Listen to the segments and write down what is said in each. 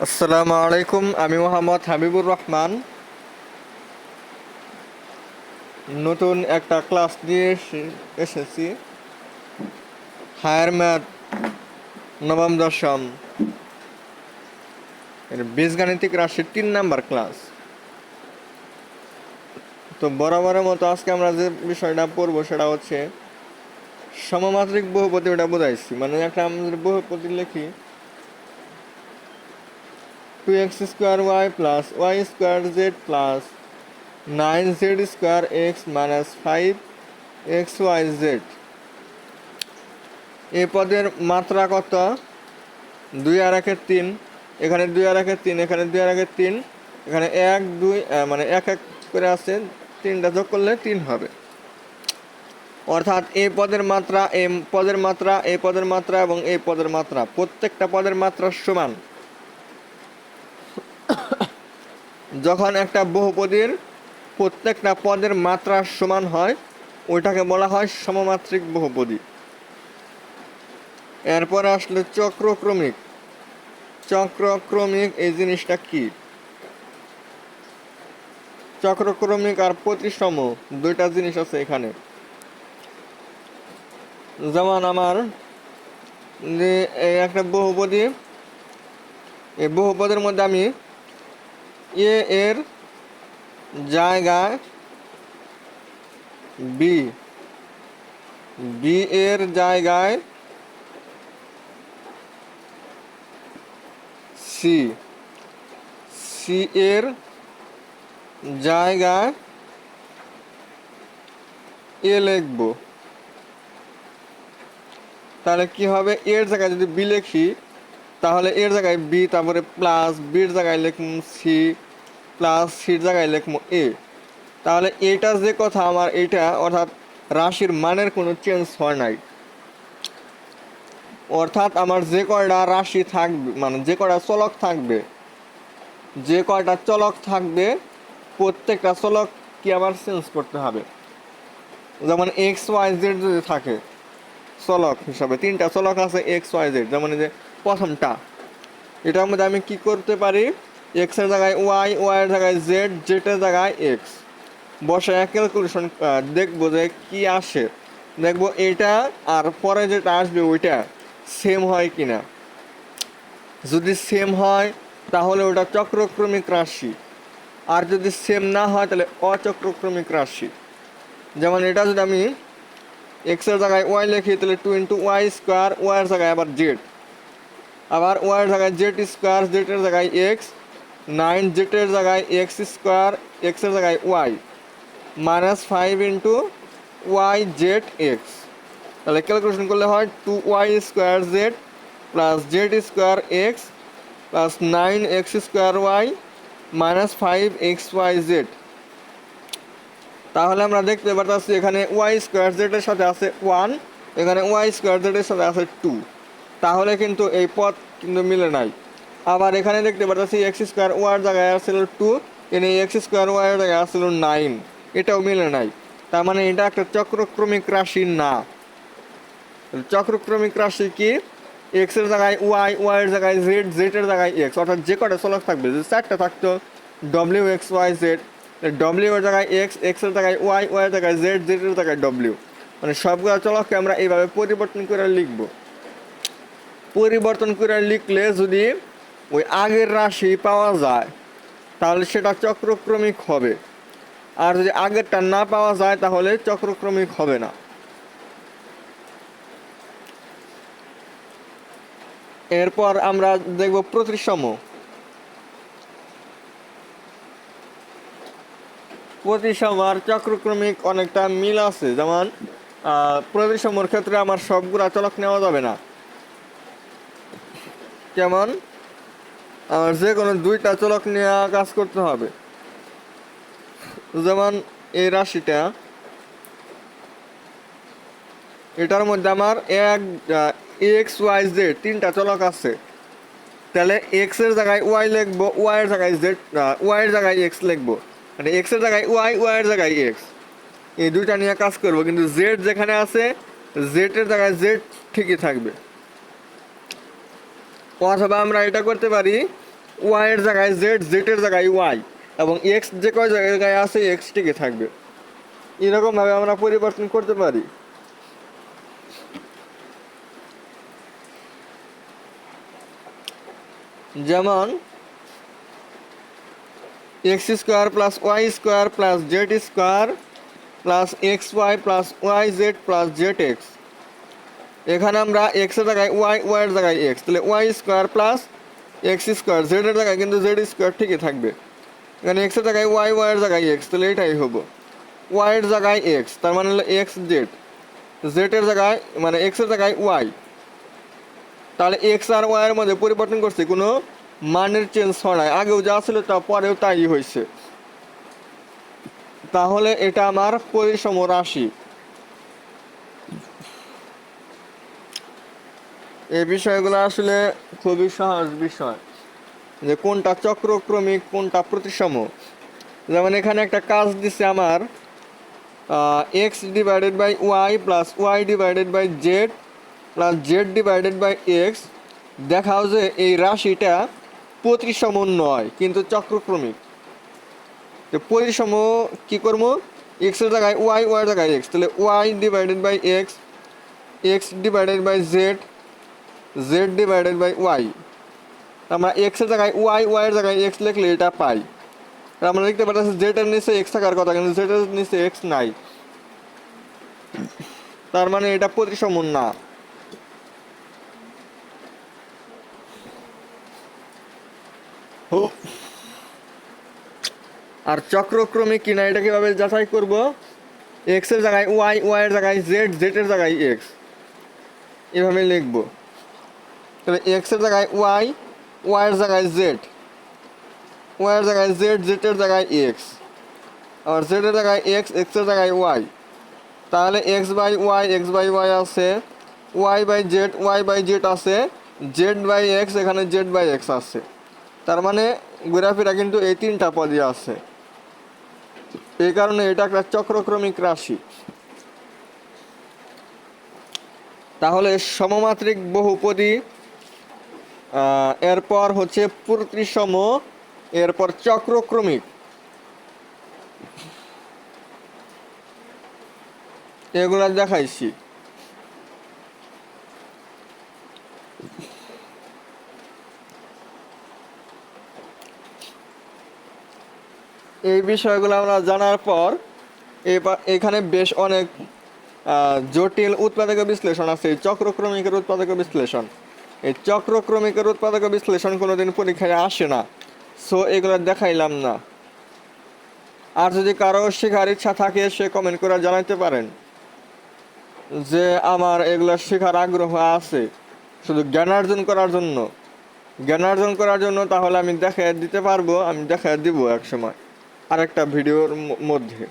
আসসালামু আলাইকুম, আমি মোহাম্মদ হাবিবুর রহমান। নতুন একটা ক্লাস নিয়ে এসে- এসেছি। হায়ার ম্যাথ নবম দশম। এর বীজগাণিতিক রাশির তিন নাম্বার ক্লাস। তো বরাবরের মতো আজকে আমরা যে বিষয়টা পড়ব সেটা হচ্ছে সমমাত্রিক বহুপতি ওটা বোঝাইছি। মানে একটা আমাদের বহুপতি লিখি two X square Y plus Y square Z plus nine Z square X minus five X Y Z এই পদের মাত্রা কত? দুই আর একের তিন, এখানে দুই আর একের তিন, এখানে দুই আর একের তিন, এখানে এক, দুই মানে এক এক করে আছে তিনটা যোগ করলে তিন হবে। অর্থাৎ এই পদের মাত্রা, এই পদের মাত্রা, এই পদের মাত্রা এবং এই পদের মাত্রা, প্রত্যেকটা পদের মাত্রা সমান। যখন একটা বহুপদীর প্রত্যেকটা পদের মাত্রা সমান হয়, ওইটাকে বলা হয় সমমাত্রিক বহুপদী। এরপরে আসলে চক্রক্রমিক। চক্রক্রমিক এই জিনিসটা কি? চক্রক্রমিক আর প্রতিসম দুইটা জিনিস আছে এখানে। যেমন আমার যে একটা বহুপদী, এই বহুপদের মধ্যে আমি এ এর জায়গায় বি বি এর জায়গায় সি সি এর জায়গায় এ লিখব। তাহলে কি হবে? এর জায়গায় যদি বি লিখি, তাহলে এর জায়গায় বি তারপরে প্লাস বির জায়গায় লিখব সি প্লাস সির জায়গায় লিখব এ তাহলে এটা যে কথা আমার এটা, অর্থাৎ রাশির মানের কোনো চেঞ্জ হয় নাই। অর্থাৎ আমার যে কয়টা রাশি থাকবে মানে যে কয়টা চলক থাকবে, যে কয়টা চলক থাকবে, প্রত্যেকটা চলক কি আবার চেঞ্জ করতে হবে? যেমন এক্স ওয়াই জেড যদি থাকে, চলক হিসাবে, তিনটা চলক আছে এক্স ওয়াই জেড যেমন যে প্রথমটা, এটার মধ্যে আমি কি করতে পারি? এক্সের জায়গায় ওয়াই ওয়াই এর জায়গায় জেড জেড এর জায়গায় এক্স বসে ক্যালকুলেশন দেখব যে কি আসে। দেখব এটা আর পরে যেটা আসবে ওইটা সেম হয় কিনা। যদি সেম হয়, তাহলে ওটা চক্রক্রমিক রাশি। আর যদি সেম না হয়, তাহলে অচক্রক্রমিক রাশি। যেমন এটা যদি আমি এক্সের জায়গায় ওয়াই লিখি, তাহলে two into Y square Y এর জায়গায় আবার জেড আবার ওয়াই এর জায়গায় জেড স্কোয়ার জেড এর জায়গায় এক্স নাইন জেড এর জায়গায় এক্স স্কোয়ার, এক্সের জায়গায় Y, minus five into Y Z X. তাহলে ক্যালকুলেশন করলে হয় two Y square Z plus Z square X plus nine X square Y minus five X Y Z. তাহলে আমরা দেখতে পারতেছি এখানে ওয়াই স্কোয়ার জেডের সাথে আছে ওয়ান, এখানে ওয়াই স্কোয়ার জেডের সাথে আছে টু। তাহলে কিন্তু এই পথ কিন্তু মিলে নাই। আবার এখানে দেখতে পারতেছি এক্স স্কোয়ার ওয়ার জায়গায় আসছিল টু এখানে এক্স স্কোয়ার ওয়ার জায়গায় আসছিল নাইন। এটাও মিলে নাই। তার মানে এটা একটা চক্রক্রমিক রাশি না। চক্রক্রমিক রাশি কি? এক্সের জায়গায় ওয়াই ওয়াই এর জায়গায় জেড জেড এর জায়গায় এক্স। অর্থাৎ যে কটা চলক থাকবে যদি চারটা থাকতো, W X, Y, Z. W এর জায়গায় এক্স এক্সের জায়গায় ওয়াই ওয়াই এর জায়গায় জেড জেড এর জায়গায় ডব্লিউ। মানে সবগুলো চলককে আমরা এইভাবে পরিবর্তন করে লিখব। পরিবর্তন করে লিখলে যদি ওই আগের রাশি পাওয়া যায়, তাহলে সেটা চক্রক্রমিক হবে। আর যদি আগেরটা না পাওয়া যায়, তাহলে চক্রক্রমিক হবে না। এরপর আমরা দেখব প্রতিসম। প্রতিসম আর চক্রক্রমিক অনেকটা মিল আছে, যেমন প্রতিসমর ক্ষেত্রে আমার সবগুলা চলক নেওয়া যাবে না। যেমন আমার যে কোনো দুইটা চলক নিয়ে কাজ করতে হবে। যেমন এই রাশিটা, এটার মধ্যে আমার এক এক্স, ওয়াই, জেড তিনটা চলক আছে। তাহলে এক্সের জায়গায় ওয়াই লিখব, ওয়াই এর জায়গায় জেড ওয়াই এর জায়গায় এক্স লিখব। মানে এক্সের জায়গায় ওয়াই ওয়াই এর জায়গায় এক্স। এই দুইটা নিয়ে কাজ করব, কিন্তু জেড যেখানে আছে, জেড এর জায়গায় জেড ঠিকই থাকবে। অথবা আমরা এটা করতে পারি ওয়াই এর জায়গায় জেড জেড এর জায়গায় ওয়াই এবং এক্স যে কয় জায়গায় আছে এক্স টিকে থাকবে। এরকমভাবে আমরা পরিবর্তন করতে পারি। যেমন X square plus Y square plus Z square plus X Y plus Y Z plus Z X এখানে আমরা এক্সের জায়গায় ওয়াই ওয়াইয়ের জায়গায় এক্স তাহলে Y square plus X square জেডের জায়গায় কিন্তু জেড স্কোয়ার ঠিকই থাকবে। এখানে এক্সের জায়গায় ওয়াই ওয়াইয়ের জায়গায় এক্স তাহলে এটাই হব। ওয়াইয়ের জায়গায় এক্স তার মানে হলো এক্স জেড জেডের জায়গায় মানে এক্সের জায়গায় ওয়াই তাহলে এক্স আর ওয়াইয়ের মধ্যে পরিবর্তন করছে, কোনো মানের চেঞ্জ হয় নাই। আগেও যা ছিল তা পরেও তাই হয়েছে তাহলে এটা আমার পরিসম রাশি। এই বিষয়গুলো আসলে খুবই সহজ বিষয় যে কোনটা চক্রক্রমিক, কোনটা প্রতিসম। যেমন এখানে একটা কাজ দিছে আমার X divided by Y plus Y divided by Z plus Z divided by X দেখাও যে এই রাশিটা প্রতিসম নয়, কিন্তু চক্রক্রমিক। তো পরিসম কি করব? এক্সের জায়গায় ওয়াই ওয়াই জায়গায় এক্স তাহলে Y divided by X X divided by Z Z divided by Y আমরা এক্সের জায়গায় ওয়াই ওয়াইয়ের জায়গায় এক্স লিখলে এটা পাই। আমরা দেখতে পাচ্ছি জেড এর নিচে এক্স থাকার কথা, কিন্তু জেড এর নিচে এক্স নাই। তার মানে এটা প্রতিসম না। আর চক্রক্রমিক কিনা এটা কীভাবে যাচাই করব? এক্সের জায়গায় ওয়াই ওয়াই এর জায়গায় জেড এর জায়গায় এক্স এভাবে লিখব। তাহলে এক্সের জায়গায় ওয়াই এর জায়গায় জেড এর জায়গায় জেড এর জায়গায় এক্স আর জেড এর জায়গায় এক্স এক্সের জায়গায় ওয়াই তাহলে X by Y X by Y আছে Y by Z Y by Z আছে জেড বাই এক্স এখানে জেড বাই এক্স আছে, তার মানে ঘোরাফেরা কিন্তু এই তিনটা পদই আছে, এই কারণে এটা একটা চক্রক্রমিক রাশি। তাহলে সমমাত্রিক বহুপদী এরপর হচ্ছে প্রতিসম এরপর চক্রক্রমিক। এগুলা দেখাইছি। এই বিষয়গুলো আমরা জানার পর এখানে বেশ অনেক জটিল উৎপাদক বিশ্লেষণ আছে চক্রক্রমিকের উৎপাদক বিশ্লেষণ। এই চক্রক্রমিকের উৎপাদক বিশ্লেষণ কোনোদিন পরীক্ষায় আসে না। সো, এগুলো দেখাইলাম না। আর যদি কারও শেখার ইচ্ছা থাকে, সে কমেন্ট করে জানাতে পারেন যে আমার এগুলো শেখার আগ্রহ আছে। শুধু জ্ঞানার্জন করার জন্য। জ্ঞানার্জন করার জন্য তাহলে আমি দেখে দিতে পারব, আমি দেখে দিব এক সময় আরেকটা ভিডিওর মধ্যে।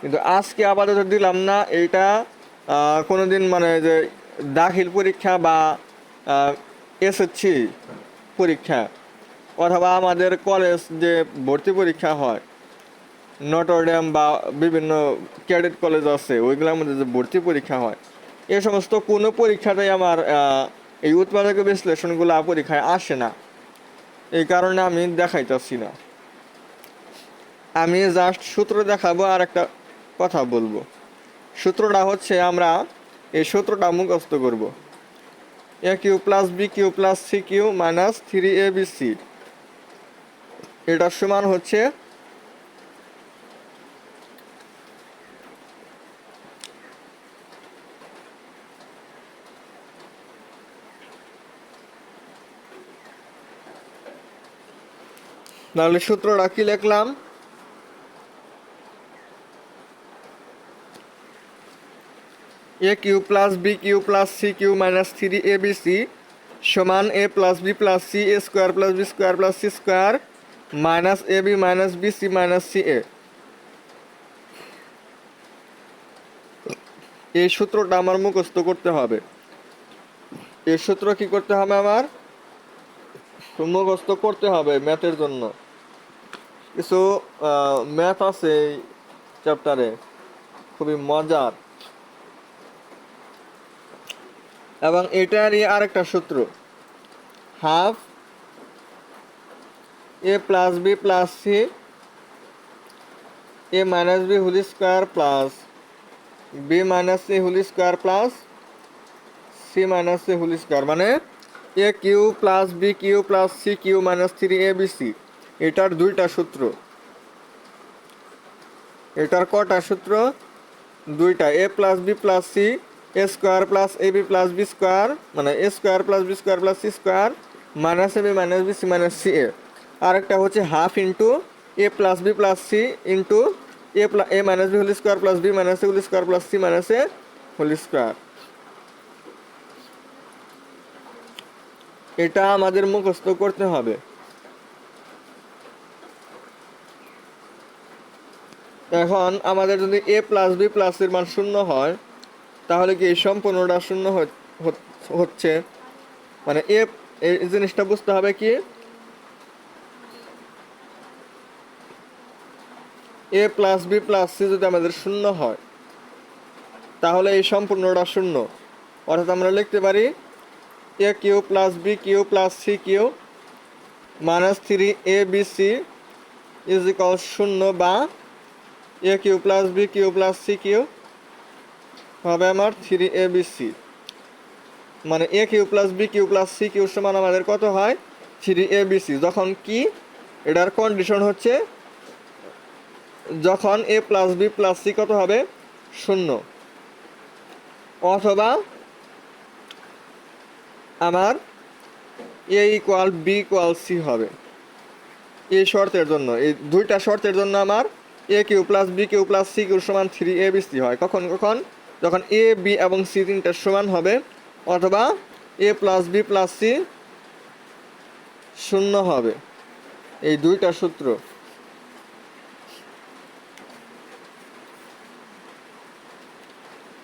কিন্তু আজকে আপাতত দিলাম না, এইটা কোনোদিন মানে যে দাখিল পরীক্ষা বা এসএসসি পরীক্ষা অথবা আমাদের কলেজ যে ভর্তি পরীক্ষা হয় নটরডেম বা বিভিন্ন ক্যাডেট কলেজ আছে, ওইগুলোর মধ্যে যে ভর্তি পরীক্ষা হয়, এ সমস্ত কোনো পরীক্ষাটাই আমার এই উৎপাদক বিশ্লেষণগুলো পরীক্ষায় আসে না। এই কারণে আমি দেখাইতেছি না। আমি জাস্ট সূত্র দেখাবো আর একটা কথা বলব। সূত্রটা হচ্ছে আমরা এই সূত্রটা মুখস্থ করব। Cube plus B cube plus C cube minus three A B C এটার সমান হচ্ছে তাহলে সূত্রটা কি লিখলাম? A cube plus B cube plus C cube minus three A B C সমান A plus B plus C A square plus B square plus C square minus A B minus B C minus C A এই সূত্রটা আমার মুখস্থ করতে হবে। এই সূত্র কি করতে হবে আমার? মুখস্থ করতে হবে ম্যাথের জন্য। কিছু ম্যাথ আছে এই চ্যাপ্টারে খুবই মজার। এবং এটারই আরেকটা সূত্র। Half A plus B plus C, A minus B whole square plus, B minus C whole square plus, C minus C whole square মানে A cube plus B cube plus C cube minus three A B C, এটার দুইটা সূত্র। এটার কটা সূত্র? দুইটা, A plus B plus C A square plus A B plus B square মানে A square plus B square plus C square minus A B minus B C minus C A. আরেকটা হচ্ছে half into A plus B plus C into A plus A minus B whole square plus B minus A whole square plus C minus A whole square. এটা আমাদের মুখস্থ করতে হবে। এখন আমাদের যদি এ প্লাস বি প্লাসের মান শূন্য হয় তাহলে কি এই সম্পূর্ণটা শূন্য হচ্ছে? মানে এ এই জিনিসটা বুঝতে হবে কি? A plus B plus C যদি আমাদের শূন্য হয়, তাহলে এই সম্পূর্ণটা শূন্য। অর্থাৎ আমরা লিখতে পারি A cube plus B cube plus C cube minus three A B C is শূন্য বা A cube plus B cube plus C cube হবে আমার থ্রি এ বি সি মানে A cube plus B cube plus C cube সমান আমাদের কত হয়? Three A B C যখন কি এটার কন্ডিশন হচ্ছে যখন A plus B plus C কত হবে? শূন্য। অথবা আমার A equal B equal C হবে। এই শর্তের জন্য, এই দুইটা শর্তের জন্য আমার A cube plus B cube plus C cube সমান থ্রি এ বি সি হয়। কখন কখন? যখন এ বি এবং সি তিনটা সমান হবে, অথবা A plus B plus C শূন্য হবে। এই দুইটা সূত্র।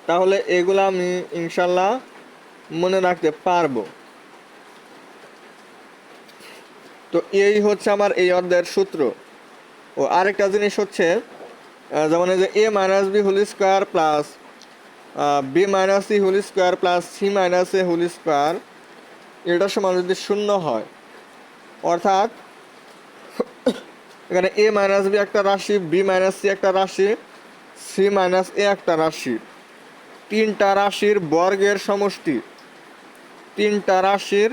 তাহলে এগুলো আমি ইনশাল্লাহ মনে রাখতে পারব। তো এই হচ্ছে আমার এই অধ্যায়ের সূত্র। ও আরেকটা জিনিস হচ্ছে যেমন এই যে A minus B whole square plus B minus C whole square plus C minus A whole square এটার সমান যদি শূন্য হয়, অর্থাৎ এখানে এ মাইনাস বি একটা রাশি বি মাইনাস সি একটা রাশি সি মাইনাস এ একটা রাশি। তিনটা রাশির বর্গের সমষ্টি, তিনটা রাশির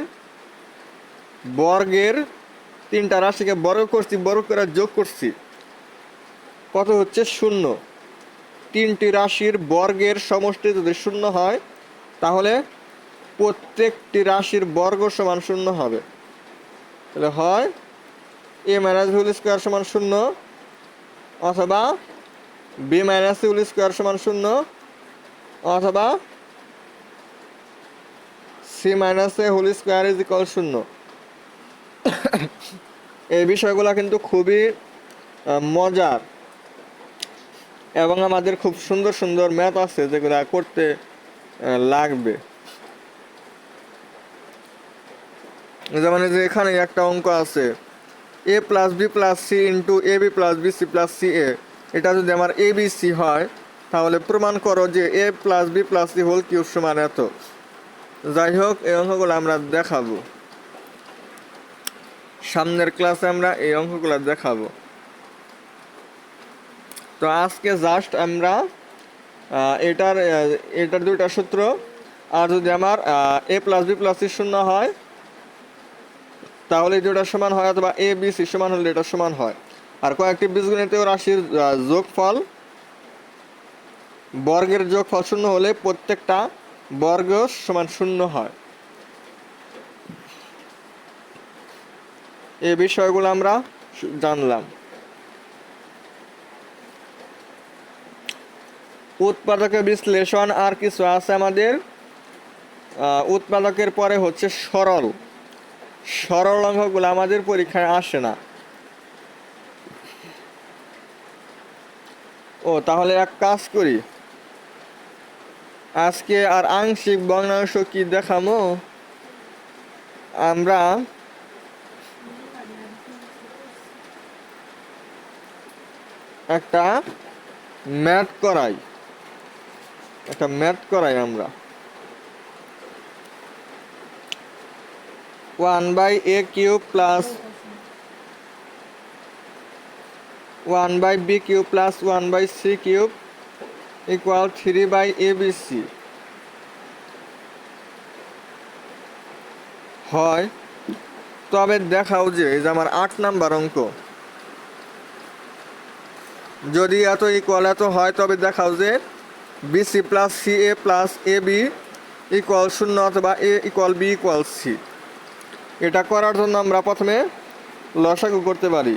বর্গের, তিনটা রাশিকে বর্গ করছি, বর্গ করে যোগ করছি, কত হচ্ছে শূন্য? তিনটি রাশির বর্গের সমষ্টি যদি শূন্য হয়, তাহলে প্রত্যেকটি রাশির বর্গ সমান শূন্য হবে। তাহলে হয় এ মাইনাস হোল স্কোয়ার সমান শূন্য অথবা বি মাইনাস হোল স্কোয়ার সমান শূন্য অথবা C minus A whole square is equal শূন্য। এই বিষয়গুলো কিন্তু খুবই মজার। এবং আমাদের খুব সুন্দর সুন্দর ম্যাথ আছে যেগুলো করতে লাগবে। যেমন যে এখানে একটা অঙ্ক আছে A plus B plus C into A B plus B C plus C A এটা যদি আমার এ বি সি হয়, তাহলে প্রমাণ করো যে A plus B plus C whole cube সমান এত। যাই হোক, এই অঙ্কগুলো আমরা দেখাবো। সামনের ক্লাসে আমরা এই অঙ্কগুলো দেখাবো। তো আজকে জাস্ট আমরা এটার এটার দুইটা সূত্র। আর যদি আমার A plus B plus C শূন্য হয়, তাহলে দুইটা সমান হয় অথবা এ বি সি সমান হলে এটা সমান হয়। আর কয়েকটি বীজগণিতীয় রাশির যোগফল, বর্গের যোগফল শূন্য হলে প্রত্যেকটা বর্গ সমান শূন্য হয়। এ বিষয়গুলো আমরা জানলাম। উৎপাদকের বিশ্লেষণ আর কিছু আছে আমাদের। উৎপাদকের পরে হচ্ছে সরল। সরল অঙ্কগুলো আমাদের পরীক্ষায় আসে না। ও, তাহলে এক কাজ করি। আজকে আর আংশিক ভগ্নাংশ কি দেখামো? আমরা একটা ম্যাথ করাই। একটা ম্যাথ করাই আমরা। One by A cube plus one by B cube plus one by C cube equal three by A B C. হয়, তবে দেখাও যে এই যে আমার আট নাম্বার অঙ্ক। যদি এত ইকুয়াল এত হয়, তবে দেখাও যে B C plus C, A plus A, B equal শূন্য অথবা A equal B equal C. এটা করার জন্য আমরা প্রথমে লসাগু করতে পারি।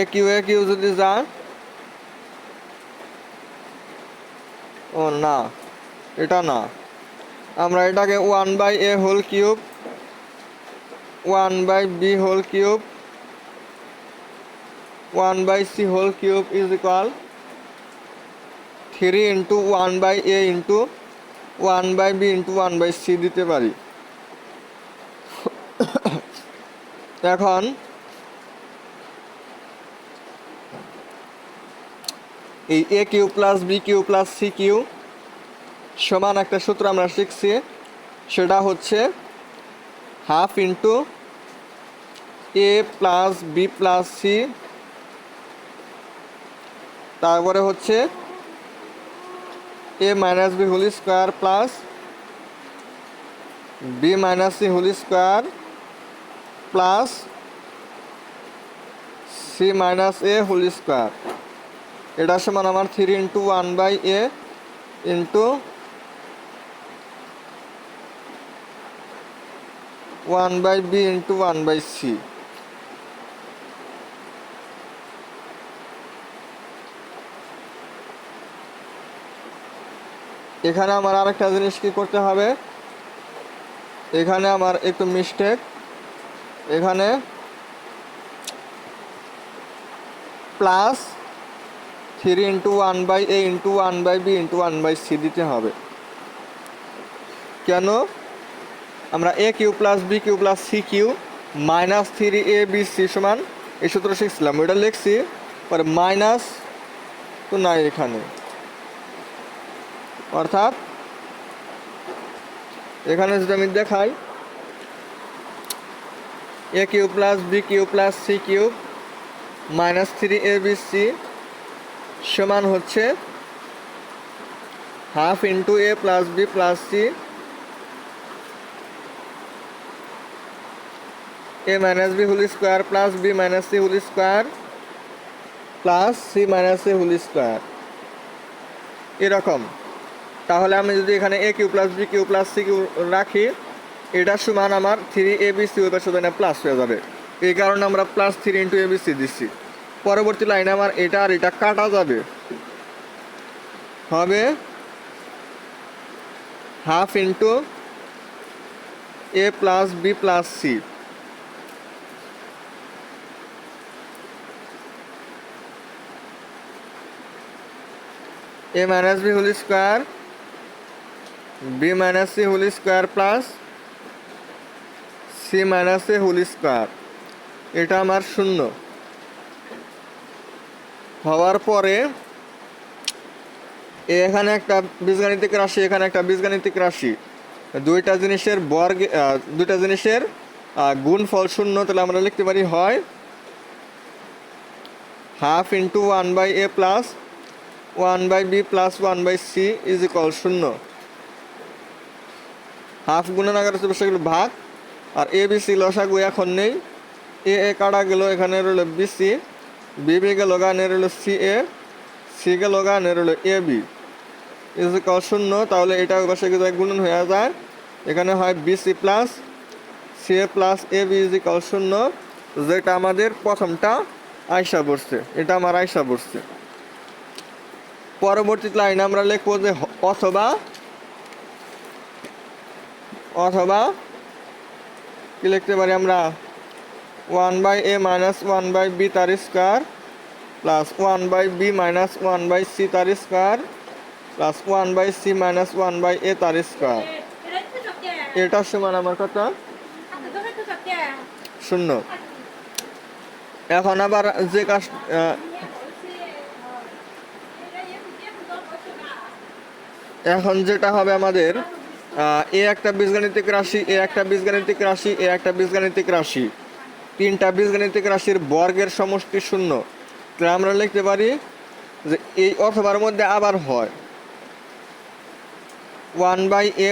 এ কিউ এ কিউ যদি যা, ও না, এটা না। আমরা এটাকে one by A whole cube one by B whole cube one by C whole cube is equal three into one by A into one by B into one by C দিতে পারি। এখন এই A cube plus B cube plus C cube সমান একটা সূত্র আমরা শিখছি, সেটা হচ্ছে half into A plus B plus C তারপরে হচ্ছে A minus B whole square plus B minus C whole square plus C minus A whole square এটা সমান আমার three into one by A into one by B into one by C এখানে আমার আরেকটা জিনিস কি করতে হবে? এখানে আমার একটু মিস্টেক এখানে plus three into one by A into one by B into one by C দিতে হবে। কেন? আমরা A cube plus B cube plus C cube minus three A B C সমান এই সূত্র শিখছিলাম। ওইটা লিখছি, পরে মাইনাস তো নাই এখানে। অর্থাৎ এখানে যদি আমি দেখাই a cube plus b cube plus c cube minus three a b c সমান হচ্ছে half into a plus b plus c a minus b whole square plus b minus c whole square plus c minus a whole square. এরকম। তাহলে আমি যদি এখানে a cube plus b cube plus c cube রাখি, এটার সমান আমার three A B C ওটার সাথে প্লাস হয়ে যাবে। এই কারণে আমরা plus three into a b c দিচ্ছি। পরবর্তী লাইনে আমার এটা আর এটা কাটা যাবে। হবে half into a plus b plus c a minus b whole square b minus c whole square plus c minus a whole square এটা আমার শূন্য। হওয়ার পরে এখানে একটা বীজগাণিতিক রাশি এখানে একটা বীজগাণিতিক রাশি। দুইটা জিনিসের বর্গ দুইটা জিনিসের আহ, গুণফল শূন্য তাহলে আমরা লিখতে পারি হয় half into one by a plus one by b plus one by c is equal শূন্য। হাফ গুণন আকার সেগুলো ভাগ। আর এ বি সি লসাগু এখন নেই। এ এ কাটা গেল, এখানে রইল বি সি বি বি গেল গানে রইল সি এ সি গেল গানে রইল এ বি ইজ ইকাল শূন্য, তাহলে এটা পাশে কিন্তু গুণন হয়ে যায়। এখানে হয় b c plus c a plus a b is equal শূন্য, যেটা আমাদের প্রথমটা আয়সা বসছে। এটা আমার আয়সা বসছে। পরবর্তী লাইন আমরা লিখব যে অথবা অথবা কি লিখতে পারি আমরা one by a minus one by b তার square plus one by b minus one by c তার square plus one by c minus one by a তার স্কোয়ার এটার সমান আমার কথা? শূন্য। এখন আবার যে কাজ এখন যেটা হবে আমাদের এ একটা বীজগাণিতিক রাশি এ একটা বীজগাণিতিক রাশি এ একটা বীজগাণিতিক রাশি। তিনটা বীজগাণিতিক রাশির বর্গের সমষ্টি শূন্য। তাহলে আমরা লিখতে পারি যে এই অথবার মধ্যে আবার হয়। One by a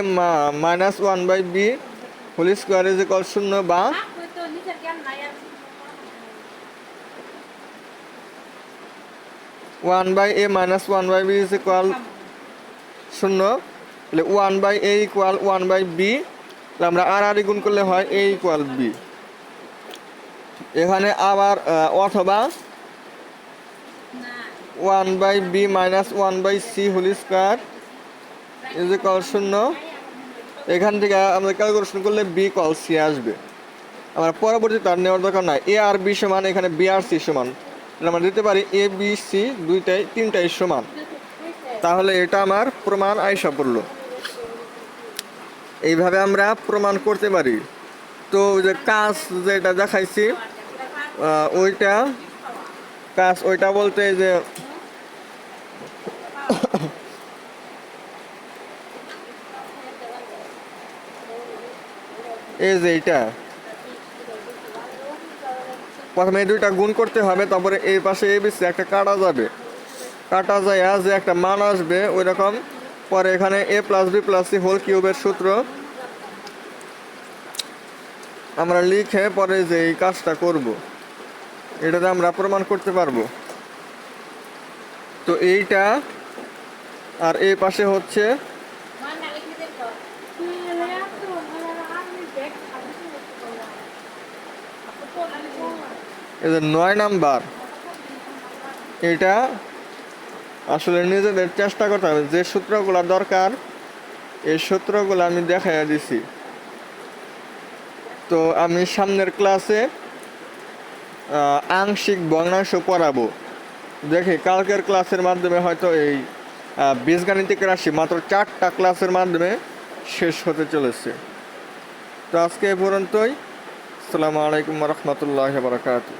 minus one by b whole square is equal শূন্য বা one by a minus one by b is equal শূন্য। তাহলে one by a equal one by b আমরা আর আর গুণ করলে হয় এ ইকুয়াল বি এখানে আবার অথবা one by b minus one by c whole square is equal শূন্য। এখান থেকে আমরা ক্যালকুলেশন করলে বি কল সি আসবে। আমার পরবর্তী তার নেওয়ার দরকার নাই। এ আর বি সমান, এখানে বি আর সি সমান। আমরা দিতে পারি এ বি সি দুইটাই, তিনটাই সমান। তাহলে এটা আমার প্রমাণ আয়সা পড়ল। এইভাবে আমরা প্রমাণ করতে পারি। তো যে কাজ যেটা দেখাইছি ওইটা, কাজ ওইটা বলতে যে এই যে এইটা। প্রথমে দুইটা গুণ করতে হবে, তারপরে এই পাশে এই বেশি একটা কাটা যাবে। কাটা যায় যে একটা মান আসবে ওই রকম পরে এখানে a plus b plus c whole কিউবের সূত্র। আমরা লিখে পরে যে এই কাজটা করব, এটাতে আমরা প্রমাণ করতে পারব। তো এইটা, আর এই পাশে হচ্ছে নয় নাম্বার এটা আসলে নিজেদের চেষ্টা করতে হবে। যে সূত্রগুলো দরকার, এই সূত্রগুলো আমি দেখাইয়া দিছি। তো আমি সামনের ক্লাসে আংশিক ভগ্নাংশ পড়াবো। দেখি, কালকের ক্লাসের মাধ্যমে হয়তো এই বীজগাণিতিক রাশি মাত্র চারটা ক্লাসের মাধ্যমে শেষ হতে চলেছে। তো আজকে এ পর্যন্তই। আসসালামু আলাইকুম রহমতুল্লাহ বারকাতুহ।